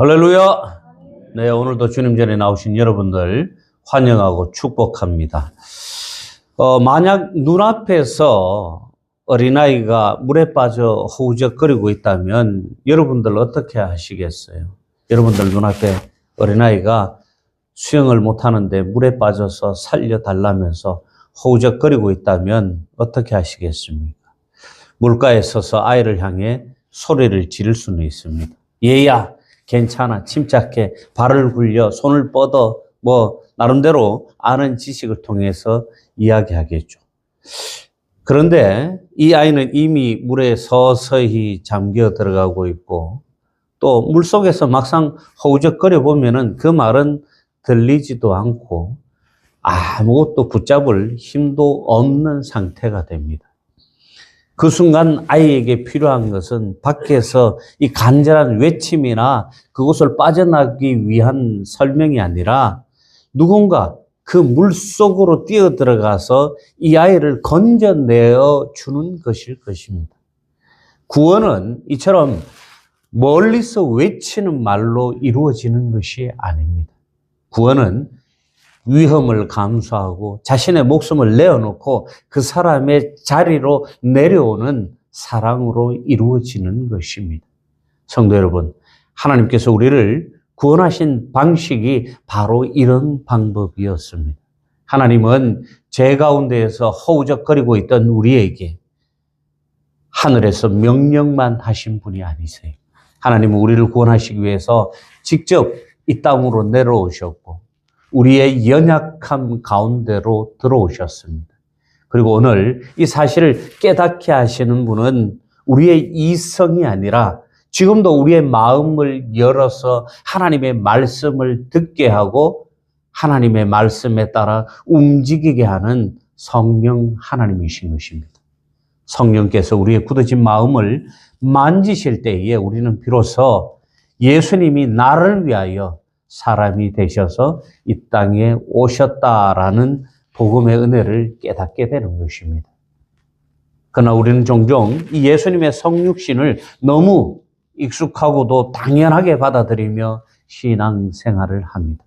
할렐루야. 네, 오늘도 주님 전에 나오신 여러분들 환영하고 축복합니다. 어, 만약 눈앞에서 어린아이가 물에 빠져 허우적거리고 있다면 여러분들 어떻게 하시겠어요? 여러분들 눈앞에 어린아이가 수영을 못하는데 물에 빠져서 살려달라면서 허우적거리고 있다면 어떻게 하시겠습니까? 물가에 서서 아이를 향해 소리를 지를 수는 있습니다. 얘야, 괜찮아. 침착해. 발을 굴려. 손을 뻗어. 뭐, 나름대로 아는 지식을 통해서 이야기하겠죠. 그런데 이 아이는 이미 물에 서서히 잠겨 들어가고 있고 또 물속에서 막상 허우적거려 보면은 그 말은 들리지도 않고 아무것도 붙잡을 힘도 없는 상태가 됩니다. 그 순간 아이에게 필요한 것은 밖에서 이 간절한 외침이나 그곳을 빠져나기 위한 설명이 아니라 누군가 그 물 속으로 뛰어 들어가서 이 아이를 건져내어 주는 것일 것입니다. 구원은 이처럼 멀리서 외치는 말로 이루어지는 것이 아닙니다. 구원은 위험을 감수하고 자신의 목숨을 내어놓고 그 사람의 자리로 내려오는 사랑으로 이루어지는 것입니다. 성도 여러분, 하나님께서 우리를 구원하신 방식이 바로 이런 방법이었습니다. 하나님은 죄 가운데에서 허우적거리고 있던 우리에게 하늘에서 명령만 하신 분이 아니세요. 하나님은 우리를 구원하시기 위해서 직접 이 땅으로 내려오셨고 우리의 연약함 가운데로 들어오셨습니다. 그리고 오늘 이 사실을 깨닫게 하시는 분은 우리의 이성이 아니라 지금도 우리의 마음을 열어서 하나님의 말씀을 듣게 하고 하나님의 말씀에 따라 움직이게 하는 성령 하나님이신 것입니다. 성령께서 우리의 굳어진 마음을 만지실 때에 우리는 비로소 예수님이 나를 위하여 사람이 되셔서 이 땅에 오셨다라는 복음의 은혜를 깨닫게 되는 것입니다. 그러나 우리는 종종 이 예수님의 성육신을 너무 익숙하고도 당연하게 받아들이며 신앙 생활을 합니다.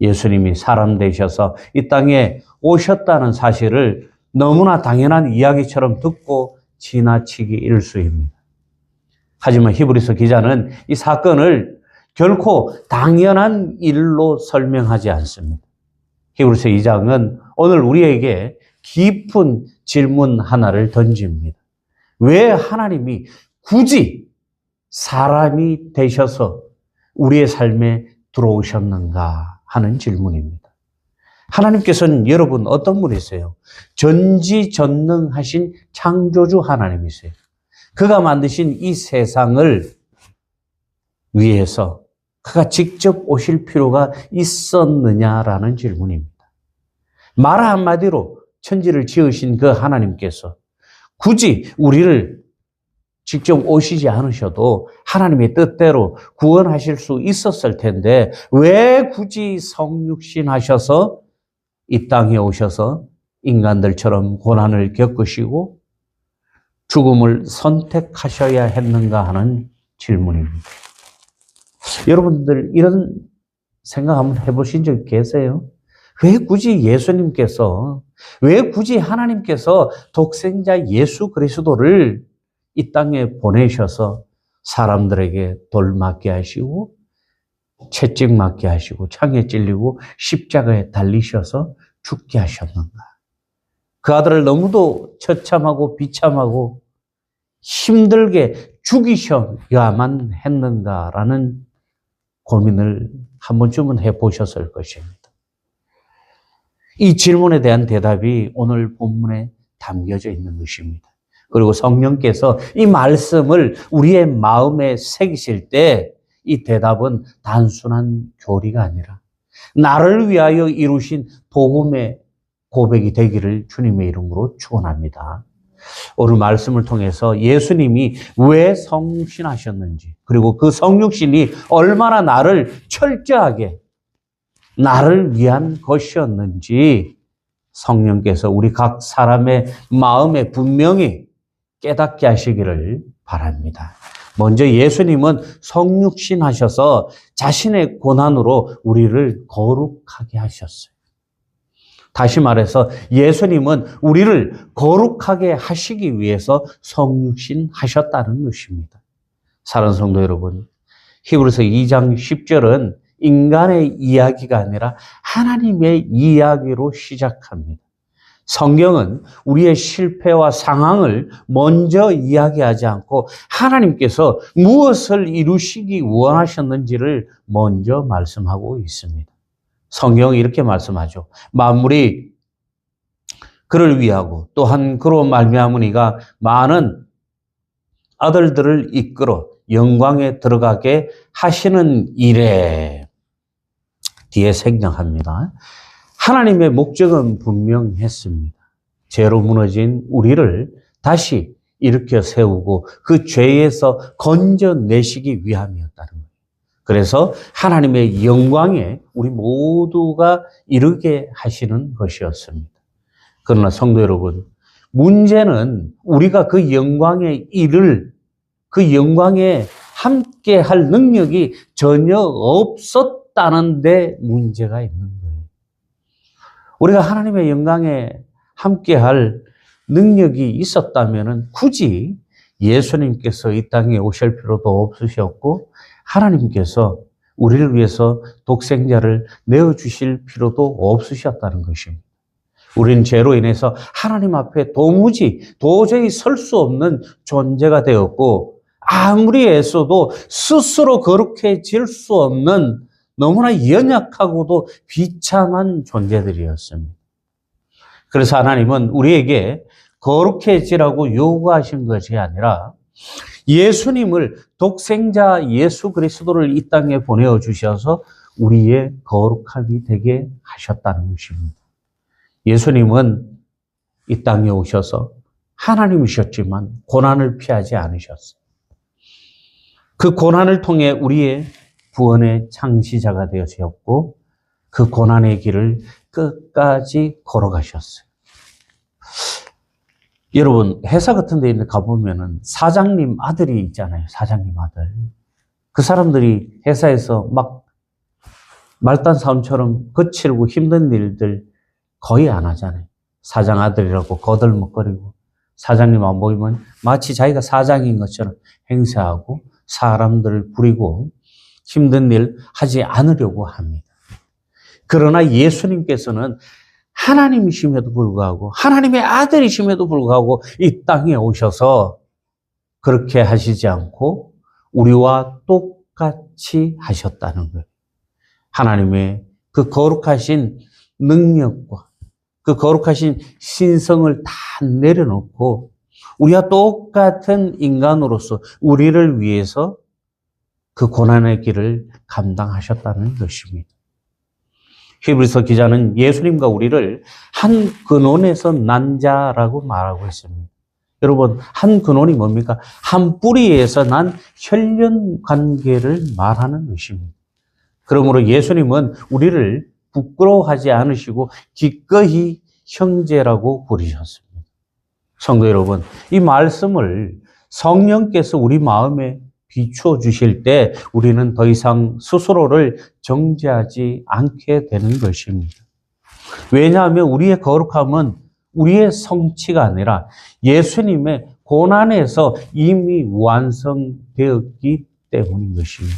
예수님이 사람 되셔서 이 땅에 오셨다는 사실을 너무나 당연한 이야기처럼 듣고 지나치기 일수입니다. 하지만 히브리서 기자는 이 사건을 결코 당연한 일로 설명하지 않습니다. 히브리서 2장은 오늘 우리에게 깊은 질문 하나를 던집니다. 왜 하나님이 굳이 사람이 되셔서 우리의 삶에 들어오셨는가 하는 질문입니다. 하나님께서는 여러분 어떤 분이세요? 전지전능하신 창조주 하나님이세요. 그가 만드신 이 세상을 위해서 그가 직접 오실 필요가 있었느냐라는 질문입니다. 말 한마디로 천지를 지으신 그 하나님께서 굳이 우리를 직접 오시지 않으셔도 하나님의 뜻대로 구원하실 수 있었을 텐데 왜 굳이 성육신 하셔서 이 땅에 오셔서 인간들처럼 고난을 겪으시고 죽음을 선택하셔야 했는가 하는 질문입니다. 여러분들 이런 생각 한번 해보신 적 계세요? 왜 굳이 예수님께서, 왜 굳이 하나님께서 독생자 예수 그리스도를 이 땅에 보내셔서 사람들에게 돌 맞게 하시고, 채찍 맞게 하시고, 창에 찔리고, 십자가에 달리셔서 죽게 하셨는가? 그 아들을 너무도 처참하고 비참하고 힘들게 죽이셔야만 했는가라는 고민을 한 번쯤은 해 보셨을 것입니다. 이 질문에 대한 대답이 오늘 본문에 담겨져 있는 것입니다. 그리고 성령께서 이 말씀을 우리의 마음에 새기실 때 이 대답은 단순한 교리가 아니라 나를 위하여 이루신 복음의 고백이 되기를 주님의 이름으로 축원합니다. 오늘 말씀을 통해서 예수님이 왜 성육신하셨는지 그리고 그 성육신이 얼마나 나를 철저하게 나를 위한 것이었는지 성령께서 우리 각 사람의 마음에 분명히 깨닫게 하시기를 바랍니다. 먼저 예수님은 성육신 하셔서 자신의 고난으로 우리를 거룩하게 하셨어요. 다시 말해서 예수님은 우리를 거룩하게 하시기 위해서 성육신 하셨다는 것입니다. 사랑하는 성도 여러분, 히브리서 2장 10절은 인간의 이야기가 아니라 하나님의 이야기로 시작합니다. 성경은 우리의 실패와 상황을 먼저 이야기하지 않고 하나님께서 무엇을 이루시기 원하셨는지를 먼저 말씀하고 있습니다. 성경이 이렇게 말씀하죠. 만물이 그를 위하고 또한 그로 말미암으니가 많은 아들들을 이끌어 영광에 들어가게 하시는 일에 뒤에 생략합니다. 하나님의 목적은 분명했습니다. 죄로 무너진 우리를 다시 일으켜 세우고 그 죄에서 건져내시기 위함이었다는. 그래서 하나님의 영광에 우리 모두가 이르게 하시는 것이었습니다. 그러나 성도 여러분, 문제는 우리가 그 영광에 이를 그 영광에 함께 할 능력이 전혀 없었다는 데 문제가 있는 거예요. 우리가 하나님의 영광에 함께 할 능력이 있었다면 굳이 예수님께서 이 땅에 오실 필요도 없으셨고 하나님께서 우리를 위해서 독생자를 내어주실 필요도 없으셨다는 것입니다. 우리는 죄로 인해서 하나님 앞에 도무지 도저히 설 수 없는 존재가 되었고 아무리 애써도 스스로 거룩해질 수 없는 너무나 연약하고도 비참한 존재들이었습니다. 그래서 하나님은 우리에게 거룩해지라고 요구하신 것이 아니라 예수님을 독생자 예수 그리스도를 이 땅에 보내어 주셔서 우리의 거룩함이 되게 하셨다는 것입니다. 예수님은 이 땅에 오셔서 하나님이셨지만 고난을 피하지 않으셨어요. 그 고난을 통해 우리의 구원의 창시자가 되어주셨고 그 고난의 길을 끝까지 걸어가셨어요. 여러분 회사 같은 데 가보면은 사장님 아들이 있잖아요. 사장님 아들. 그 사람들이 회사에서 막 말단 사원처럼 거칠고 힘든 일들 거의 안 하잖아요. 사장 아들이라고 거들먹거리고 사장님 안 보이면 마치 자기가 사장인 것처럼 행세하고 사람들을 부리고 힘든 일 하지 않으려고 합니다. 그러나 예수님께서는 하나님이심에도 불구하고 하나님의 아들이심에도 불구하고 이 땅에 오셔서 그렇게 하시지 않고 우리와 똑같이 하셨다는 거예요. 하나님의 그 거룩하신 능력과 그 거룩하신 신성을 다 내려놓고 우리와 똑같은 인간으로서 우리를 위해서 그 고난의 길을 감당하셨다는 것입니다. 히브리서 기자는 예수님과 우리를 한 근원에서 난 자라고 말하고 있습니다. 여러분, 한 근원이 뭡니까? 한 뿌리에서 난 혈연 관계를 말하는 것입니다. 그러므로 예수님은 우리를 부끄러워하지 않으시고 기꺼이 형제라고 부르셨습니다. 성도 여러분, 이 말씀을 성령께서 우리 마음에 비추어 주실 때 우리는 더 이상 스스로를 정죄하지 않게 되는 것입니다. 왜냐하면 우리의 거룩함은 우리의 성취가 아니라 예수님의 고난에서 이미 완성되었기 때문인 것입니다.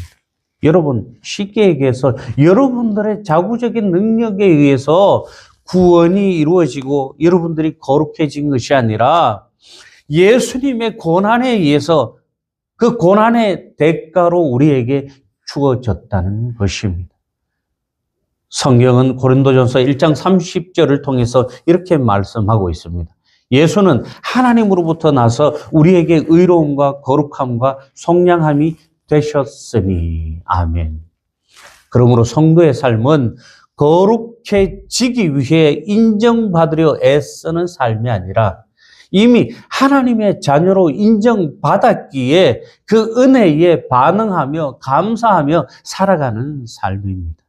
여러분, 쉽게 얘기해서 여러분들의 자구적인 능력에 의해서 구원이 이루어지고 여러분들이 거룩해진 것이 아니라 예수님의 고난에 의해서 그 고난의 대가로 우리에게 주어졌다는 것입니다. 성경은 고린도전서 1장 30절을 통해서 이렇게 말씀하고 있습니다. 예수는 하나님으로부터 나서 우리에게 의로움과 거룩함과 속량함이 되셨으니 아멘. 그러므로 성도의 삶은 거룩해지기 위해 인정받으려 애쓰는 삶이 아니라 이미 하나님의 자녀로 인정받았기에 그 은혜에 반응하며 감사하며 살아가는 삶입니다.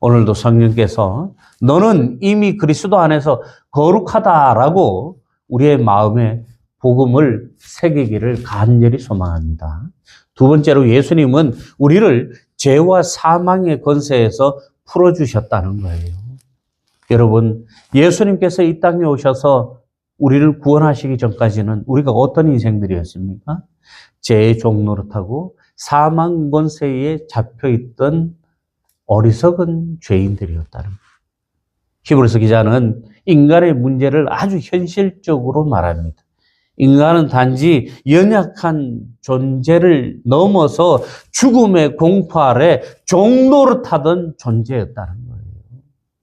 오늘도 성령께서 너는 이미 그리스도 안에서 거룩하다라고 우리의 마음에 복음을 새기기를 간절히 소망합니다. 두 번째로 예수님은 우리를 죄와 사망의 권세에서 풀어주셨다는 거예요. 여러분, 예수님께서 이 땅에 오셔서 우리를 구원하시기 전까지는 우리가 어떤 인생들이었습니까? 죄의 종노릇하고 사망 권세에 잡혀 있던 어리석은 죄인들이었다는. 히브리서 기자는 인간의 문제를 아주 현실적으로 말합니다. 인간은 단지 연약한 존재를 넘어서 죽음의 공포 아래 종노릇하던 존재였다는 거예요.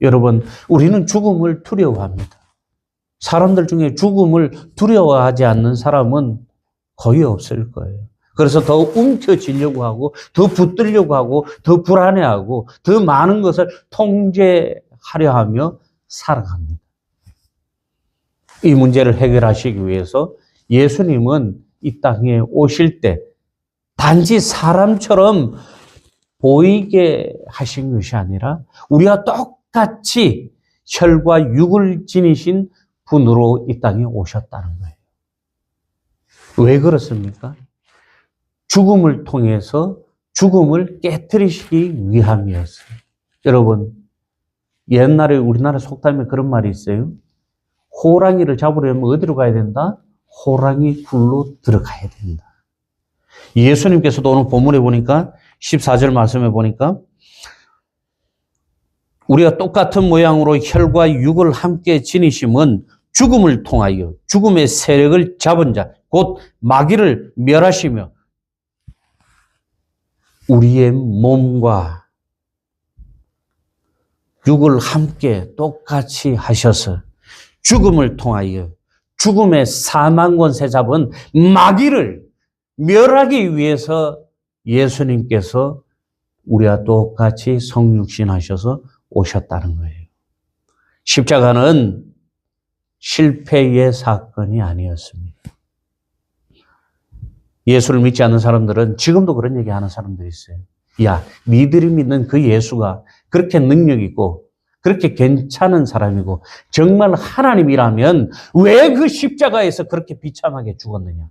여러분, 우리는 죽음을 두려워합니다. 사람들 중에 죽음을 두려워하지 않는 사람은 거의 없을 거예요. 그래서 더 움켜쥐려고 하고, 더 붙들려고 하고, 더 불안해하고, 더 많은 것을 통제하려 하며 살아갑니다. 이 문제를 해결하시기 위해서 예수님은 이 땅에 오실 때 단지 사람처럼 보이게 하신 것이 아니라 우리와 똑같이 혈과 육을 지니신 분으로 이 땅에 오셨다는 거예요. 왜 그렇습니까? 죽음을 통해서 죽음을 깨뜨리시기 위함이었어요. 여러분, 옛날에 우리나라 속담에 그런 말이 있어요. 호랑이를 잡으려면 어디로 가야 된다? 호랑이 굴로 들어가야 된다. 예수님께서도 오늘 본문에 보니까 14절 말씀에 보니까 우리가 똑같은 모양으로 혈과 육을 함께 지니심은 죽음을 통하여 죽음의 세력을 잡은 자, 곧 마귀를 멸하시며 우리의 몸과 육을 함께 똑같이 하셔서 죽음을 통하여 죽음의 사망 권세 잡은 마귀를 멸하기 위해서 예수님께서 우리와 똑같이 성육신 하셔서 오셨다는 거예요. 십자가는 실패의 사건이 아니었습니다. 예수를 믿지 않는 사람들은 지금도 그런 얘기 하는 사람들이 있어요. 야, 니들이 믿는 그 예수가 그렇게 능력 있고 그렇게 괜찮은 사람이고 정말 하나님이라면 왜 그 십자가에서 그렇게 비참하게 죽었느냐?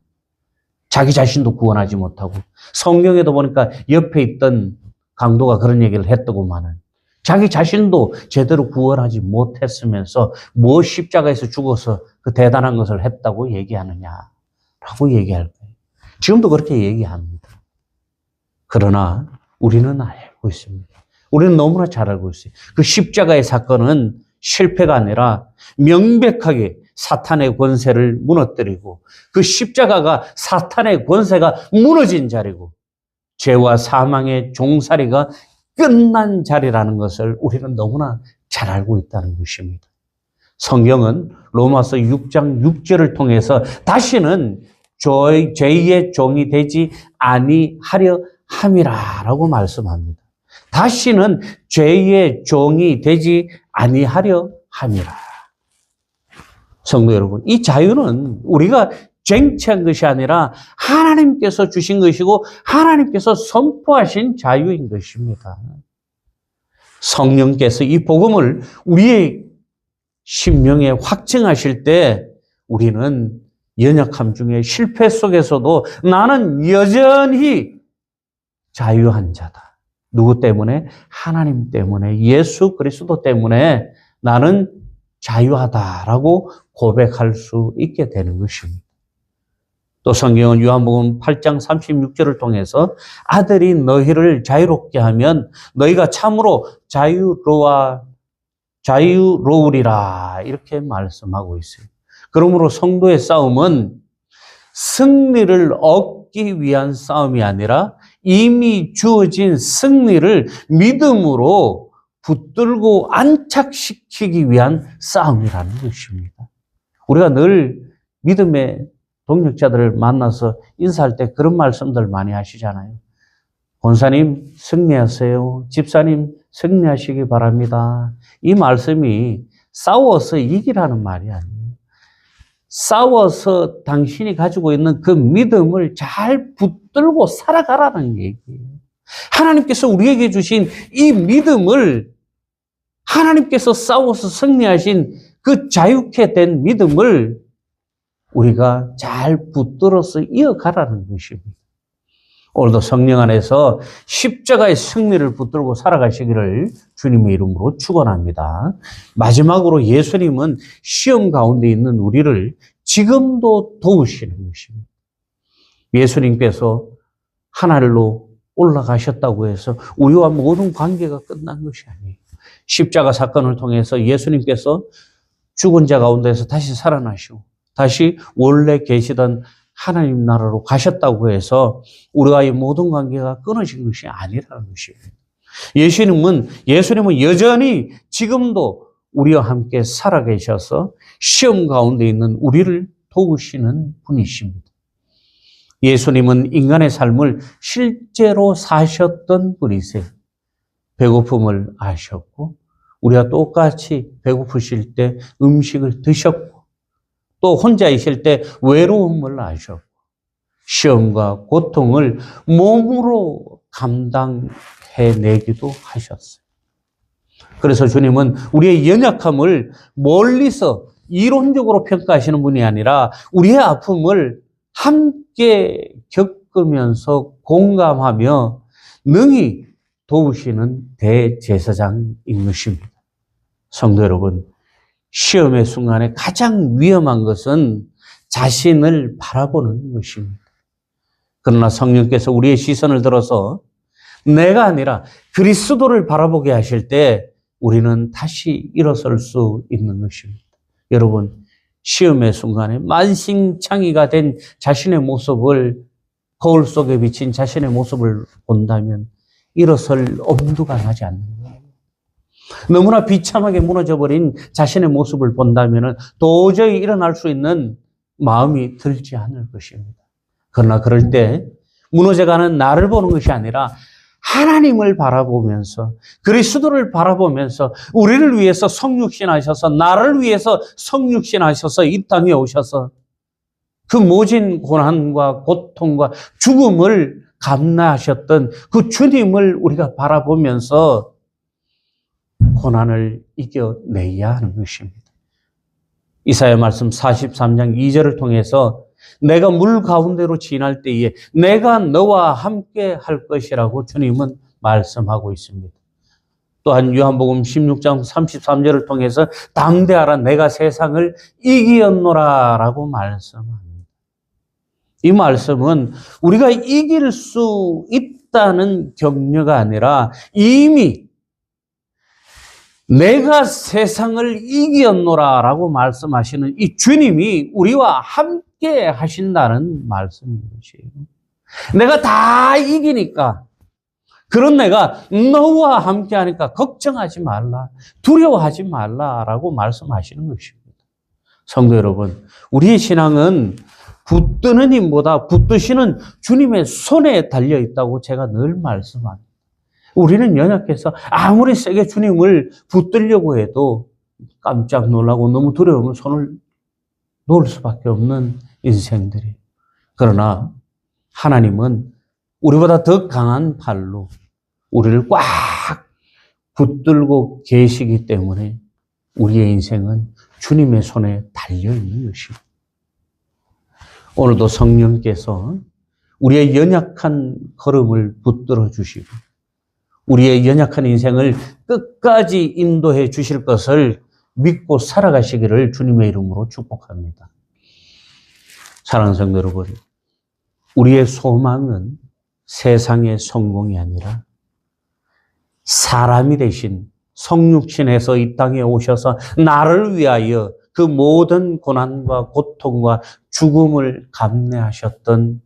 자기 자신도 구원하지 못하고 성경에도 보니까 옆에 있던 강도가 그런 얘기를 했더구만은 자기 자신도 제대로 구원하지 못했으면서 뭐 십자가에서 죽어서 그 대단한 것을 했다고 얘기하느냐라고 얘기할 거예요. 지금도 그렇게 얘기합니다. 그러나 우리는 알고 있습니다. 우리는 너무나 잘 알고 있어요. 그 십자가의 사건은 실패가 아니라 명백하게 사탄의 권세를 무너뜨리고 그 십자가가 사탄의 권세가 무너진 자리고 죄와 사망의 종살이가 끝난 자리라는 것을 우리는 너무나 잘 알고 있다는 것입니다. 성경은 로마서 6장 6절을 통해서 다시는 죄의 종이 되지 아니하려 함이라라고 말씀합니다. 다시는 죄의 종이 되지 아니하려 함이라. 성도 여러분, 이 자유는 우리가 쟁취한 것이 아니라 하나님께서 주신 것이고 하나님께서 선포하신 자유인 것입니다. 성령께서 이 복음을 우리의 심령에 확증하실 때 우리는 연약함 중에 실패 속에서도 나는 여전히 자유한 자다. 누구 때문에? 하나님 때문에, 예수 그리스도 때문에 나는 자유하다라고 고백할 수 있게 되는 것입니다. 또 성경은 요한복음 8장 36절을 통해서 아들이 너희를 자유롭게 하면 너희가 참으로 자유로워 자유로우리라 이렇게 말씀하고 있어요. 그러므로 성도의 싸움은 승리를 얻기 위한 싸움이 아니라 이미 주어진 승리를 믿음으로 붙들고 안착시키기 위한 싸움이라는 것입니다. 우리가 늘 믿음의 동력자들을 만나서 인사할 때 그런 말씀들 많이 하시잖아요. 권사님 승리하세요. 집사님 승리하시기 바랍니다. 이 말씀이 싸워서 이기라는 말이 아니에요. 싸워서 당신이 가지고 있는 그 믿음을 잘 붙들고 살아가라는 얘기예요. 하나님께서 우리에게 주신 이 믿음을 하나님께서 싸워서 승리하신 그 자유케 된 믿음을 우리가 잘 붙들어서 이어가라는 것입니다. 오늘도 성령 안에서 십자가의 승리를 붙들고 살아가시기를 주님의 이름으로 축원합니다. 마지막으로 예수님은 시험 가운데 있는 우리를 지금도 도우시는 것입니다. 예수님께서 하늘로 올라가셨다고 해서 우리와 모든 관계가 끝난 것이 아니에요. 십자가 사건을 통해서 예수님께서 죽은 자 가운데서 다시 살아나시고 다시 원래 계시던 하나님 나라로 가셨다고 해서 우리와의 모든 관계가 끊어진 것이 아니라는 것이에요. 예수님은 예수님은 여전히 지금도 우리와 함께 살아계셔서 시험 가운데 있는 우리를 도우시는 분이십니다. 예수님은 인간의 삶을 실제로 사셨던 분이세요. 배고픔을 아셨고, 우리가 똑같이 배고프실 때 음식을 드셨고, 또 혼자 있을 때 외로움을 아셨고, 시험과 고통을 몸으로 감당해내기도 하셨어요. 그래서 주님은 우리의 연약함을 멀리서 이론적으로 평가하시는 분이 아니라 우리의 아픔을 함께 겪으면서 공감하며 능히 도우시는 대제사장인 것입니다. 성도 여러분, 시험의 순간에 가장 위험한 것은 자신을 바라보는 것입니다. 그러나 성령께서 우리의 시선을 들어서 내가 아니라 그리스도를 바라보게 하실 때 우리는 다시 일어설 수 있는 것입니다. 여러분, 시험의 순간에 만신창이가 된 자신의 모습을 거울 속에 비친 자신의 모습을 본다면 일어설 엄두가 나지 않는 거예요. 너무나 비참하게 무너져버린 자신의 모습을 본다면 도저히 일어날 수 있는 마음이 들지 않을 것입니다. 그러나 그럴 때 무너져가는 나를 보는 것이 아니라 하나님을 바라보면서 그리스도를 바라보면서 우리를 위해서 성육신 하셔서 나를 위해서 성육신 하셔서 이 땅에 오셔서 그 모진 고난과 고통과 죽음을 감나하셨던 그 주님을 우리가 바라보면서 고난을 이겨내야 하는 것입니다. 이사야 말씀 43장 2절을 통해서 내가 물 가운데로 지날 때에 내가 너와 함께 할 것이라고 주님은 말씀하고 있습니다. 또한 요한복음 16장 33절을 통해서 담대하라 내가 세상을 이기었노라 라고 말씀합니다. 이 말씀은 우리가 이길 수 있다는 격려가 아니라 이미 내가 세상을 이기었노라 라고 말씀하시는 이 주님이 우리와 함께 하신다는 말씀인 것이에요. 내가 다 이기니까 그런 내가 너와 함께 하니까 걱정하지 말라, 두려워하지 말라라고 말씀하시는 것입니다. 성도 여러분, 우리의 신앙은 붙드는 힘보다 붙드시는 주님의 손에 달려 있다고 제가 늘 말씀합니다. 우리는 연약해서 아무리 세게 주님을 붙들려고 해도 깜짝 놀라고 너무 두려우면 손을 놓을 수밖에 없는 인생들이. 그러나 하나님은 우리보다 더 강한 팔로 우리를 꽉 붙들고 계시기 때문에 우리의 인생은 주님의 손에 달려 있는 것입니다. 오늘도 성령께서 우리의 연약한 걸음을 붙들어 주시고 우리의 연약한 인생을 끝까지 인도해 주실 것을 믿고 살아가시기를 주님의 이름으로 축복합니다. 사랑하는 성도 여러분, 우리의 소망은 세상의 성공이 아니라 사람이 되신 성육신에서 이 땅에 오셔서 나를 위하여 그 모든 고난과 고통과 죽음을 감내하셨던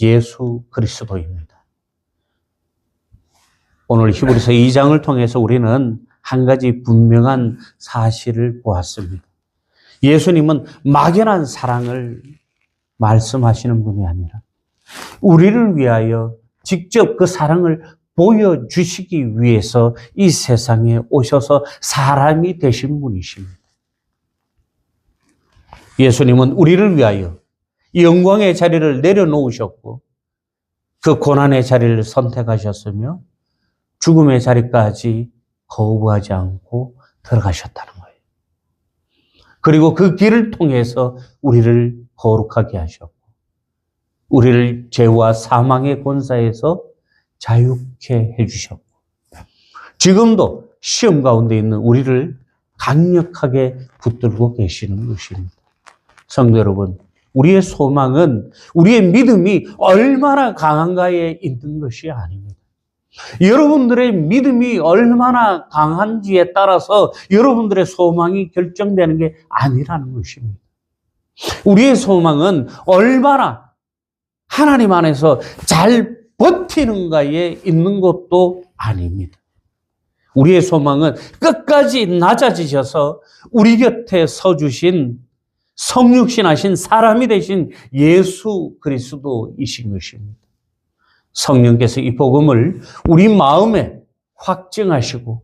예수 그리스도입니다. 오늘 히브리서 2장을 통해서 우리는 한 가지 분명한 사실을 보았습니다. 예수님은 막연한 사랑을 말씀하시는 분이 아니라 우리를 위하여 직접 그 사랑을 보여주시기 위해서 이 세상에 오셔서 사람이 되신 분이십니다. 예수님은 우리를 위하여 영광의 자리를 내려놓으셨고 그 고난의 자리를 선택하셨으며 죽음의 자리까지 거부하지 않고 들어가셨다는 거예요. 그리고 그 길을 통해서 우리를 거룩하게 하셨고, 우리를 죄와 사망의 권사에서 자유케 해주셨고, 지금도 시험 가운데 있는 우리를 강력하게 붙들고 계시는 것입니다. 성도 여러분, 우리의 소망은 우리의 믿음이 얼마나 강한가에 있는 것이 아닙니다. 여러분들의 믿음이 얼마나 강한지에 따라서 여러분들의 소망이 결정되는 게 아니라는 것입니다. 우리의 소망은 얼마나 하나님 안에서 잘 버티는가에 있는 것도 아닙니다. 우리의 소망은 끝까지 낮아지셔서 우리 곁에 서주신 성육신하신 사람이 되신 예수 그리스도이신 것입니다. 성령께서 이 복음을 우리 마음에 확증하시고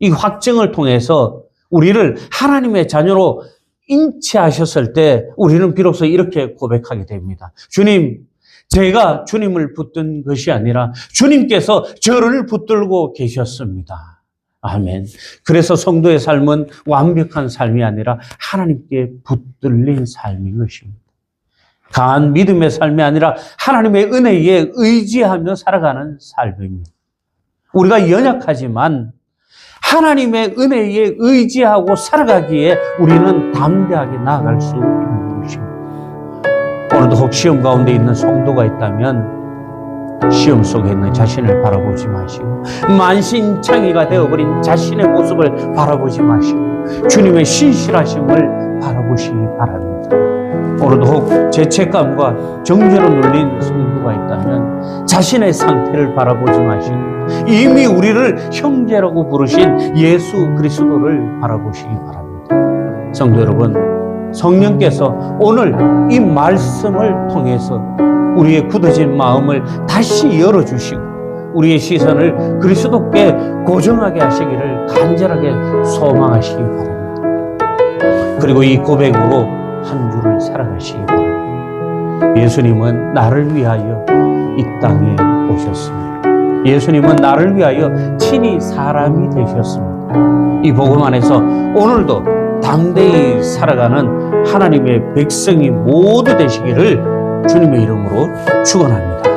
이 확증을 통해서 우리를 하나님의 자녀로 인치하셨을 때 우리는 비로소 이렇게 고백하게 됩니다. 주님, 제가 주님을 붙든 것이 아니라 주님께서 저를 붙들고 계셨습니다. 아멘. 그래서 성도의 삶은 완벽한 삶이 아니라 하나님께 붙들린 삶인 것입니다. 강한 믿음의 삶이 아니라 하나님의 은혜에 의지하며 살아가는 삶입니다. 우리가 연약하지만 하나님의 은혜에 의지하고 살아가기에 우리는 담대하게 나아갈 수 있는 것입니다. 오늘도 혹 시험 가운데 있는 성도가 있다면 시험 속에 있는 자신을 바라보지 마시고 만신창이가 되어버린 자신의 모습을 바라보지 마시고 주님의 신실하심을 바라보시기 바랍니다. 오늘도 혹 죄책감과 정죄로 눌린 성도가 있다면 자신의 상태를 바라보지 마시고 이미 우리를 형제라고 부르신 예수 그리스도를 바라보시기 바랍니다. 성도 여러분, 성령께서 오늘 이 말씀을 통해서 우리의 굳어진 마음을 다시 열어주시고 우리의 시선을 그리스도께 고정하게 하시기를 간절하게 소망하시기 바랍니다. 그리고 이 고백으로 한 주를 살아가시기 바랍니다. 예수님은 나를 위하여 이 땅에 오셨습니다. 예수님은 나를 위하여 친히 사람이 되셨습니다. 이 복음 안에서 오늘도 담대히 살아가는 하나님의 백성이 모두 되시기를 주님의 이름으로 축원합니다.